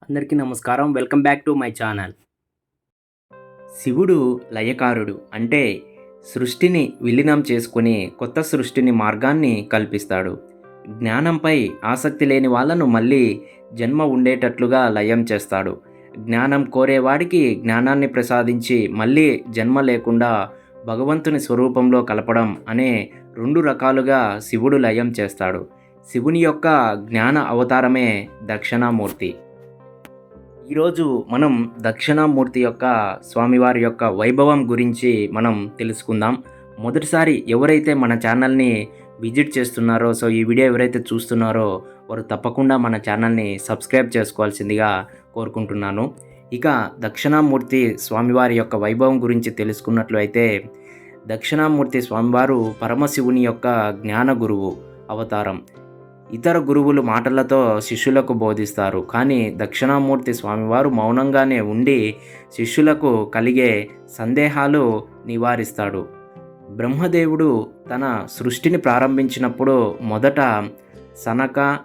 అందరికీ నమస్కారం. Welcome back to my channel. శివుడు లయకారుడు. అంటే సృష్టిని విలీనం చేసుకుని కొత్త సృష్టిని మార్గాన్ని కల్పిస్తాడు. జ్ఞానంపై ఆసక్తి లేని వాళ్ళను మళ్ళీ జన్మ ఉండేటట్లుగా లయం చేస్తాడు. జ్ఞానం కోరేవాడికి జ్ఞానాన్ని ప్రసాదించి మళ్ళీ జన్మ లేకుండా భగవంతుని స్వరూపంలో కలపడం అనే రెండు రకాలుగా శివుడు లయం చేస్తాడు. శివుని యొక్క జ్ఞాన అవతారమే దక్షిణామూర్తి. ఈరోజు మనం దక్షిణామూర్తి యొక్క స్వామివారి యొక్క వైభవం గురించి మనం తెలుసుకుందాం. మొదటిసారి ఎవరైతే మన ఛానల్ని విజిట్ చేస్తున్నారో సో ఈ వీడియో ఎవరైతే చూస్తున్నారో వారు తప్పకుండా మన ఛానల్ని సబ్స్క్రైబ్ చేసుకోవాల్సిందిగా కోరుకుంటున్నాను. ఇక దక్షిణామూర్తి స్వామివారి యొక్క వైభవం గురించి తెలుసుకున్నట్లు అయితే దక్షిణామూర్తి స్వామివారు పరమశివుని యొక్క జ్ఞాన గురువు అవతారం. ఇతర గురువులు మాటలతో శిష్యులకు బోధిస్తారు. కానీ దక్షిణామూర్తి స్వామివారు మౌనంగానే ఉండి శిష్యులకు కలిగే సందేహాలు నివారిస్తాడు. బ్రహ్మదేవుడు తన సృష్టిని ప్రారంభించినప్పుడు మొదట సనక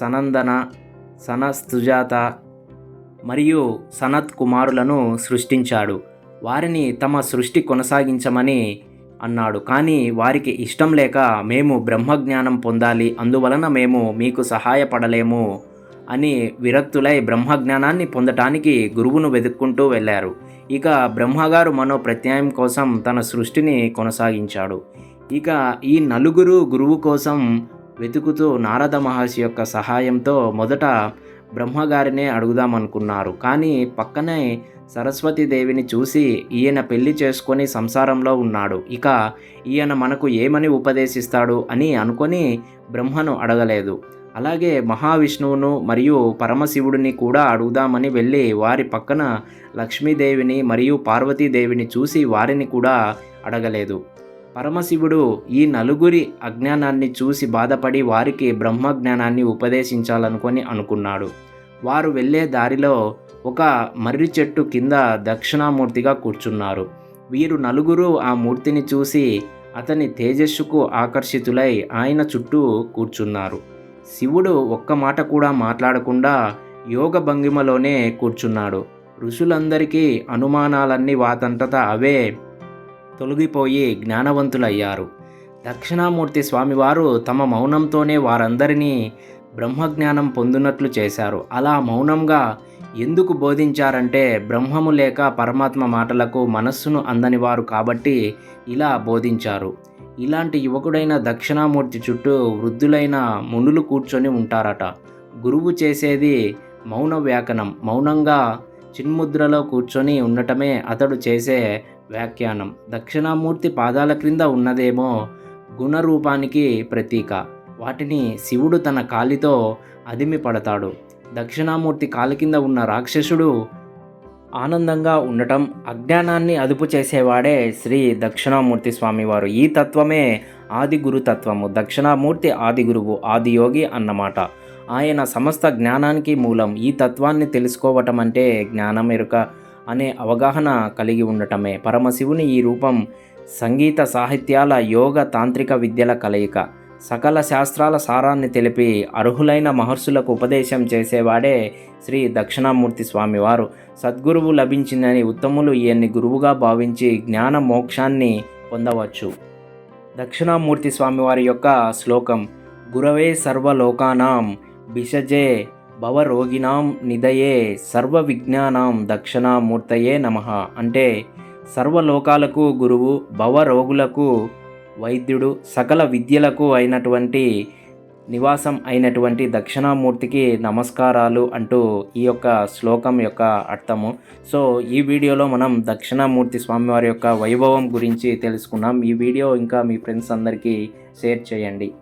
సనందన సనస్తుజాత మరియు సనత్ కుమారులను సృష్టించాడు. వారిని తమ సృష్టి కొనసాగించమని అన్నాడు. కానీ వారికి ఇష్టం లేక మేము బ్రహ్మజ్ఞానం పొందాలి అందువలన మేము మీకు సహాయపడలేము అని విరక్తులై బ్రహ్మజ్ఞానాన్ని పొందటానికి గురువును వెతుక్కుంటూ వెళ్ళారు. ఇక బ్రహ్మగారు మనో ప్రత్యాయం కోసం తన సృష్టిని కొనసాగించాడు. ఇక ఈ నలుగురు గురువు కోసం వెతుకుతూ నారద మహర్షి యొక్క సహాయంతో మొదట బ్రహ్మగారినే అడుగుదామనుకున్నారు. కానీ పక్కనే సరస్వతీదేవిని చూసి ఈయన పెళ్ళి చేసుకొని సంసారంలో ఉన్నాడు. ఇక ఈయన మనకు ఏమని ఉపదేశిస్తాడు అని అనుకొని బ్రహ్మను అడగలేదు. అలాగే మహావిష్ణువును మరియు పరమశివుడిని కూడా అడుగుదామని వెళ్ళి వారి పక్కన లక్ష్మీదేవిని మరియు పార్వతీదేవిని చూసి వారిని కూడా అడగలేదు. పరమశివుడు ఈ నలుగురి అజ్ఞానాన్ని చూసి బాధపడి వారికి బ్రహ్మజ్ఞానాన్ని ఉపదేశించాలనుకొని అనుకున్నాడు. వారు వెళ్ళే దారిలో ఒక మర్రి చెట్టు కింద దక్షిణామూర్తిగా కూర్చున్నారు. వీరు నలుగురు ఆ మూర్తిని చూసి అతని తేజస్సుకు ఆకర్షితులై ఆయన చుట్టూ కూర్చున్నారు. శివుడు ఒక్క మాట కూడా మాట్లాడకుండా యోగ భంగిమలోనే కూర్చున్నాడు. ఋషులందరికీ అనుమానాలన్నీ వాతంతట అవే తొలగిపోయి జ్ఞానవంతులయ్యారు. దక్షిణామూర్తి స్వామివారు తమ మౌనంతోనే వారందరినీ బ్రహ్మజ్ఞానం పొందినట్లు చేశారు. అలా మౌనంగా ఎందుకు బోధించారంటే బ్రహ్మము లేక పరమాత్మ మాటలకు మనస్సును అందని వారు కాబట్టి ఇలా బోధించారు. ఇలాంటి యువకుడైన దక్షిణామూర్తి చుట్టూ వృద్ధులైన మునులు కూర్చొని ఉంటారట. గురువు చేసేది మౌన వ్యాకనం మౌనంగా చిన్ముద్రలో కూర్చొని ఉండటమే అతడు చేసే వ్యాఖ్యానం. దక్షిణామూర్తి పాదాల క్రింద ఉన్నదేమో గుణరూపానికి ప్రతీక. వాటిని శివుడు తన కాలితో అదిమి పడతాడు దక్షిణామూర్తి కాలి కింద ఉన్న రాక్షసుడు ఆనందంగా ఉండటం అజ్ఞానాన్ని అదుపు చేసేవాడే శ్రీ దక్షిణామూర్తి స్వామివారు. ఈ తత్వమే ఆది గురుతత్వము దక్షిణామూర్తి ఆది గురువు ఆది యోగి అన్నమాట. ఆయన సమస్త జ్ఞానానికి మూలం ఈ తత్వాన్ని తెలుసుకోవటం అంటే జ్ఞానం ఎరుక అనే అవగాహన కలిగి ఉండటమే. పరమశివుని ఈ రూపం సంగీత సాహిత్యాల యోగ తాంత్రిక విద్యల కలయిక. సకల శాస్త్రాల సారాన్ని తెలిపి అర్హులైన మహర్షులకు ఉపదేశం చేసేవాడే శ్రీ దక్షిణామూర్తి స్వామివారు. సద్గురువు లభించిందని ఉత్తములు ఈయన్ని గురువుగా భావించి జ్ఞాన మోక్షాన్ని పొందవచ్చు. దక్షిణామూర్తి స్వామివారి యొక్క శ్లోకం గురవే సర్వలోకానాం బిషజే భవరోగినాం నిదయే సర్వ విజ్ఞానాం దక్షిణామూర్తయే నమ. అంటే సర్వలోకాలకు గురువు భవరోగులకు వైద్యుడు సకల విద్యలకు అయినటువంటి నివాసం అయినటువంటి దక్షిణామూర్తికి నమస్కారాలు అంటూ ఈ యొక్క శ్లోకం యొక్క అర్థము. సో ఈ వీడియోలో మనం దక్షిణామూర్తి స్వామివారి యొక్క వైభవం గురించి తెలుసుకున్నాం. ఈ వీడియో ఇంకా మీ ఫ్రెండ్స్ అందరికీ షేర్ చేయండి.